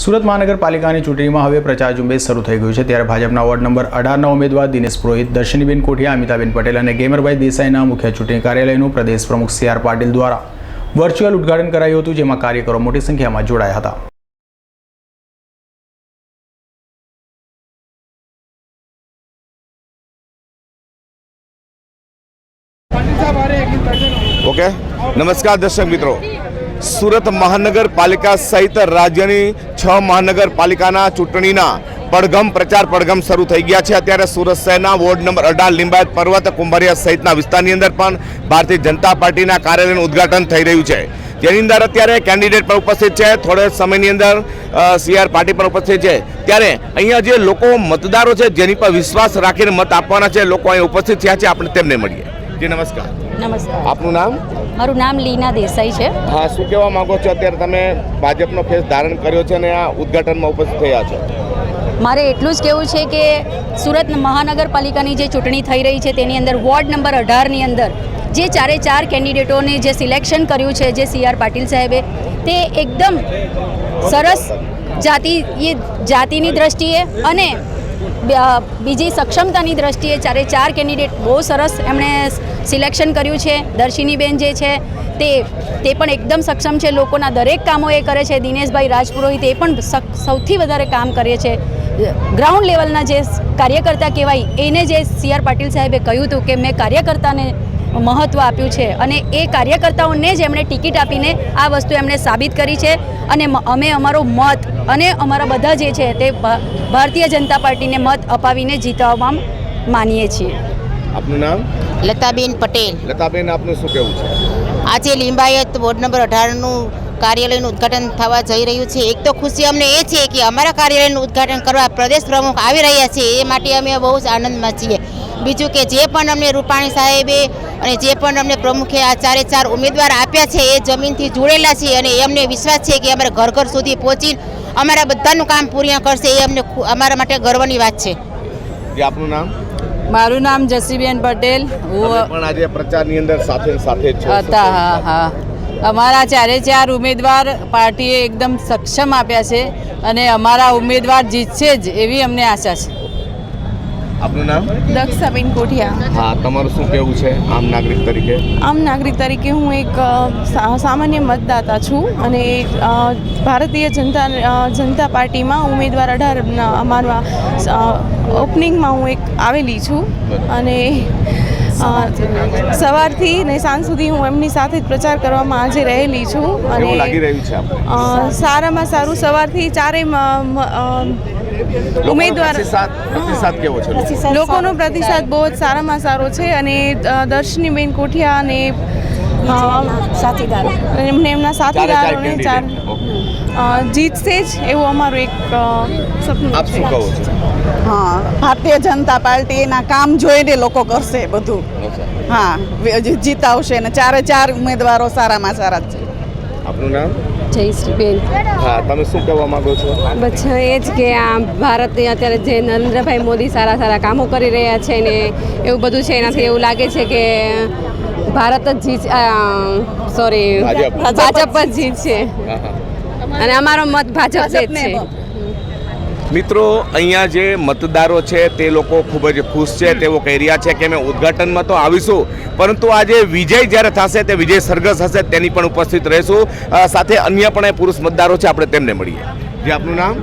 સુરત મહાનગરપાલિકાની ચૂંટણીમાં હવે પ્રચાર ઝુંબેશ શરૂ થઈ ગયું છે. ત્યારે ભાજપના વોર્ડ નંબર અઢારના ઉમેદવાર દિનેશ પુરોહિત, દર્શનીબેન કોઠિયા, અમિતાબેન પટેલ અને ગેમરભાઈ દેસાઈના મુખ્ય ચૂંટણી કાર્યાલયનું પ્રદેશ પ્રમુખ સી આર પાટીલ દ્વારા વર્ચ્યુઅલ ઉદઘાટન કરાયું હતું, જેમાં કાર્યકરો મોટી સંખ્યામાં જોડાયા હતા. ઓકે. નમસ્કાર દર્શક મિત્રો. સુરત મહાનગરપાલિકા સહિત રાજ્યની છ મહાનગરપાલિકાના ચૂંટણીના પડઘમ, પ્રચાર પડઘમ શરૂ થઈ ગયા છે. અત્યારે સુરત શહેરના વોર્ડ નંબર અઢાર, લિંબાયત પર્વત, કુંભારિયા સહિતના વિસ્તારની અંદર પણ ભારતીય જનતા પાર્ટીના કાર્યાલયનું ઉદ્ઘાટન થઈ રહ્યું છે. જેની અંદર અત્યારે કેન્ડિડેટ પણ ઉપસ્થિત છે. થોડે સમયની અંદર સીઆર પાર્ટી પણ ઉપસ્થિત છે. ત્યારે અહીંયા જે લોકો મતદારો છે, જેની પર વિશ્વાસ રાખીને મત આપવાના છે, લોકો અહીં ઉપસ્થિત થયા છે. આપણે તેમને મળીએ. જી નમસ્કાર. નમસ્કાર. આપનું નામ? મારું નામ લીના દેસાઈ છે. હા શું કહેવા માંગો છો? અત્યારે તમે ભાજપનો ફેસ ધારણ કર્યો છે અને આ ઉદ્ઘાટનમાં ઉપસ્થિત થયા છો. મારે એટલું જ કહેવું છે કે સુરત મહાનગરપાલિકાની જે ચૂંટણી થઈ રહી છે તેની અંદર વોર્ડ નંબર અઢારની અંદર જે ચારે ચાર કેન્ડિડેટોને જે સિલેક્શન કર્યું છે જે સી આર પાટીલ સાહેબે તે એકદમ સરસ જાતિ એ જાતિની દ્રષ્ટિએ અને બીજી સક્ષમતાની દ્રષ્ટિએ ચારે ચાર કેન્ડિડેટ બહુ સરસ એમણે સિલેક્શન કર્યું છે, દર્શિનીબેન જે છે, તે તે પણ એકદમ સક્ષમ છે, લોકોના દરેક કામો એ કરે છે, દિનેશભાઈ રાજપુરોહિત એ પણ સૌથી વધારે કામ કરે છે. ગ્રાઉન્ડ લેવલના જે કાર્યકર્તા કહેવાય, એને જે સી આર પાટીલ સાહેબે કહ્યું હતું કે, મેં કાર્યકર્તાને મહત્ત્વ આપ્યું છે અને એ કાર્યકર્તાઓને જ એમણે ટિકિટ આપીને આ વસ્તુ એમણે સાબિત કરી છે અને અમે અમારો મત અને અમારા બધા જે છે તે ભા- ભારતીય જનતા પાર્ટીને મત અપાવીને જીતવામાં માનીએ છીએ. આપનું નામ? લતાબેન પટેલ. લતાબેન આપનું શું કહેવું છે? આજે લિંબાયત વોર્ડ નંબર અઢારનું કાર્યાલયનું ઉદ્ઘાટન થવા જઈ રહ્યું છે. એક તો ખુશી અમને એ છે કે અમારા કાર્યાલયનું ઉદ્ઘાટન કરવા પ્રદેશ પ્રમુખ આવી રહ્યા છે એ માટે અમે બહુ જ આનંદમાં છીએ. બીજું કે જે પણ અમને રૂપાણી સાહેબે અને જે પણ અમને પ્રમુખે આ ચારે ચાર ઉમેદવાર આપ્યા છે એ જમીનથી જોડેલા છે અને એમને વિશ્વાસ છે કે અમારા ઘર ઘર સુધી પહોંચીને અમારા બધાનું કામ પૂર્ણ કરશે એ અમને અમારા માટે ગર્વની વાત છે. આપનું નામ? મારું નામ જસીબેન પટેલ. હું પણ આજે પ્રચારની અંદર સાથે સાથે હતા હા હા. અમારા ચારે ચાર ઉમેદવાર પાર્ટીએ એકદમ સક્ષમ આપ્યા છે અને અમારા ઉમેદવાર જીતશે જ એવી અમને આશા છે. આપનું નામ? દક્ષાબેન કોઠિયા. હા તમારું શું કહેવું છે આમ નાગરિક તરીકે? આમ નાગરિક તરીકે હું એક સામાન્ય મતદાતા છું અને ભારતીય જનતા જનતા પાર્ટીમાં ઉમેદવાર અઢાર અમારા ઓપનિંગમાં હું એક આવેલી છું. અને સવારથી ને સાંજ સુધી હું એમની સાથે જ પ્રચાર કરવામાં આજે રહેલી છું અને રહ્યું છે સારામાં સારું સવારથી ચારેય ઉમેદવાર પ્રતિસાદ પ્રતિસાદ કેવો છે? લોકોનો પ્રતિસાદ બહુ જ સારામાં સારો છે અને દર્શનીબેન કોઠિયા અને સાથીદારો. એમને એમના સાથીદારોને ચાર જીતશે જ એવું અમારું એક સપનું આપ શું છે. કહો છો? હા ભારતીય જનતા પાર્ટી એના કામ જોઈને લોકો કરશે બધું. હા જીતાવશે ને ચારે ચાર ઉમેદવારો સારામાં સારા જ છે. આપનું નામ? જયશ્રીબેન. હા તમે શું કહેવા માંગો છો? બસ એ જ કે આ ભારતની અત્યારે જે નરેન્દ્રભાઈ મોદી સારા સારા કામો કરી રહ્યા છે ને એવું બધું છે એનાથી એવું લાગે છે કે ભારત જ જીત સોરી ભાજપ. જ હા અને અમારો મત ભાજપ જ છે. મિત્રો અહીંયા જે મતદારો છે તે લોકો ખૂબ જ ખુશ છે તેઓ કહી રહ્યા છે કે અમે ઉદ્ઘાટનમાં તો આવીશું પરંતુ આજે વિજય જ્યારે થશે તે વિજય સરઘસ હશે તેની પણ ઉપસ્થિત રહીશું. સાથે અન્ય પણ એ પુરુષ મતદારો છે આપણે તેમને મળીએ. જે આપનું નામ?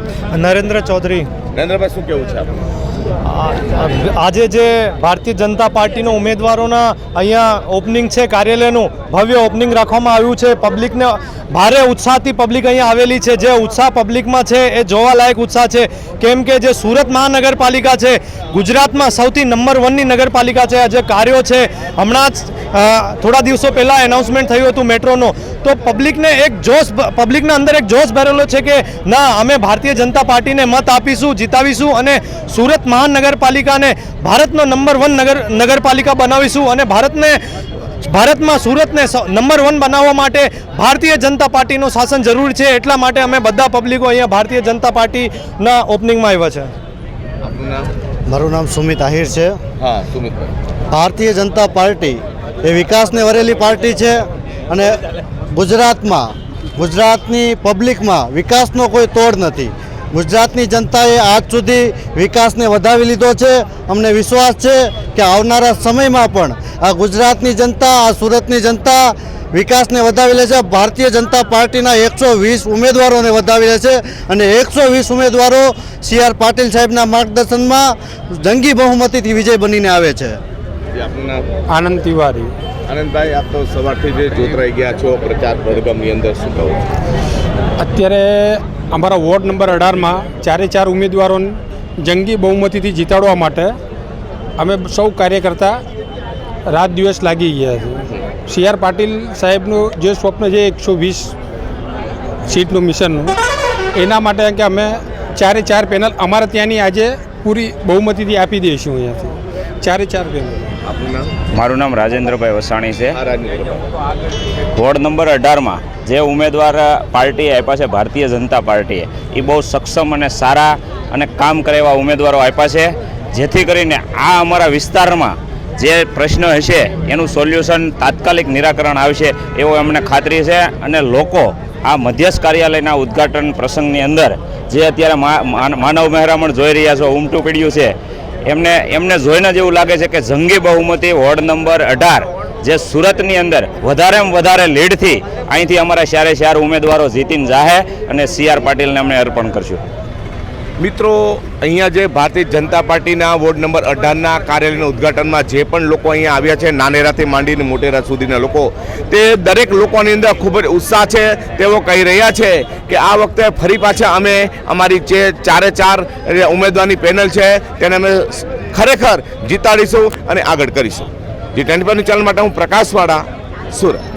નરેન્દ્ર ચૌધરી. નરેન્દ્રભાઈ શું કેવું છે આપનું? આજે જે ભારતીય જનતા પાર્ટીના ઉમેદવારોના અહીંયા ઓપનિંગ છે, કાર્યાલયનું, ભવ્ય ઓપનિંગ રાખવામાં આવ્યું છે. પબ્લિકને ભારે ઉત્સાહથી પબ્લિક અહીંયા આવેલી છે. જે ઉત્સાહ પબ્લિકમાં છે, એ જોવાલાયક ઉત્સાહ છે. કેમ કે જે સુરત મહાનગરપાલિકા છે, ગુજરાતમાં સૌથી નંબર વનની નગરપાલિકા છે. જે કાર્યો છે, હમણાં જ થોડા દિવસો પહેલાં એનાઉન્સમેન્ટ થયું હતું મેટ્રોનો. તો પબ્લિકને એક જોશ પબ્લિકના અંદર એક જોશ ભરેલો છે કે ના અમે ભારતીય જનતા પાર્ટીને મત આપીશું જીતાવીશું અને સુરત મહાનગરપાલિકાને ભારતનો નંબર વન નગર નગરપાલિકા બનાવીશું અને ભારતને ભારતમાં સુરતને નંબર વન બનાવવા માટે ભારતીય જનતા પાર્ટીનું શાસન જરૂર છે. એટલા માટે અમે બધા પબ્લિકો અહીંયા ભારતીય જનતા પાર્ટીના ઓપનિંગમાં આવ્યા છે. મારું નામ સુમિત આહિર છે. હા સુમિતભાઈ ભારતીય જનતા પાર્ટી એ વિકાસને વરેલી પાર્ટી છે અને ગુજરાતમાં, ગુજરાતની પબ્લિકમાં વિકાસનો કોઈ તોડ નથી. ગુજરાતની જનતાએ આજ સુધી વિકાસને વધાવી લીધો છે. અમને વિશ્વાસ છે કે આવનારા સમયમાં પણ આ ગુજરાતની જનતા, આ સુરતની જનતા વિકાસને વધાવી લે છે ભારતીય જનતા પાર્ટીના એકસો વીસ ઉમેદવારોને વધાવી લે છે અને એકસો વીસ ઉમેદવારો સી આર પાટીલ સાહેબના માર્ગદર્શનમાં જંગી બહુમતીથી વિજય બનીને આવે છે. આપનું નામ? આનંદ તિવારી. આનંદભાઈ આપ તો સવારથી જે જોતરાઈ ગયા છો પ્રચાર પડગમની અંદર શું કહો અત્યારે અમારા વોર્ડ નંબર અઢારમાં ચારે ચાર ઉમેદવારોને જંગી બહુમતીથી જીતાડવા માટે અમે સૌ કાર્યકર્તા રાત દિવસ લાગી ગયા છે. સી આર પાટીલ સાહેબનું જે સ્વપ્ન છે એકસો વીસ સીટનું મિશનનું એના માટે કે અમે ચારે ચાર પેનલ અમારે ત્યાંની આજે પૂરી બહુમતીથી આપી દઈશું અહીંયાથી. ચારે ચાર પેનલ આપનું નામ? મારું નામ રાજેન્દ્રભાઈ વસાણી છે. આ વોર્ડ નંબર અઢારમાં જે ઉમેદવાર પાર્ટીએ આપ્યા છે ભારતીય જનતા પાર્ટીએ એ બહુ સક્ષમ અને સારા અને કામ કરે એવા ઉમેદવારો આપ્યા છે જેથી કરીને આ અમારા વિસ્તારમાં જે પ્રશ્ન હશે એનું સોલ્યુશન તાત્કાલિક નિરાકરણ આવશે એવો અમને ખાતરી છે અને લોકો આ મધ્યસ્થ કાર્યાલયના ઉદ્ઘાટન પ્રસંગની અંદર જે અત્યારે માનવ મહેરામણ જોઈ રહ્યા છો ઉમટું પીડ્યું છે એમને એમને જોઈને જ એવું લાગે છે કે જંગી બહુમતી વોર્ડ નંબર અઢાર, જે સુરતની અંદર વધારેમાં વધારે લીડથી અહીંથી અમારા ચારે ચાર ઉમેદવારો જીતીને જાહે અને સી આર પાટીલને અમે અર્પણ કરશું. મિત્રો, અહીંયા જે ભારતીય જનતા પાર્ટીના વોર્ડ નંબર અઢારના કાર્યાલયના ઉદ્ઘાટનમાં જે પણ લોકો અહીંયા આવ્યા છે, નાનેરાથી માંડીને મોટેરા સુધીના લોકો, તે દરેક લોકોની અંદર ખૂબ જ ઉત્સાહ છે. તેઓ કહી રહ્યા છે કે આ વખતે ફરી પાછા અમે અમારી જે ચારે ચાર ઉમેદવારની પેનલ છે, તેને અમે ખરેખર જીતાડીશું અને આગળ કરીશું. જી ટ્વેન્ટી ચેનલ માટે હું પ્રકાશવાળા, સુરત.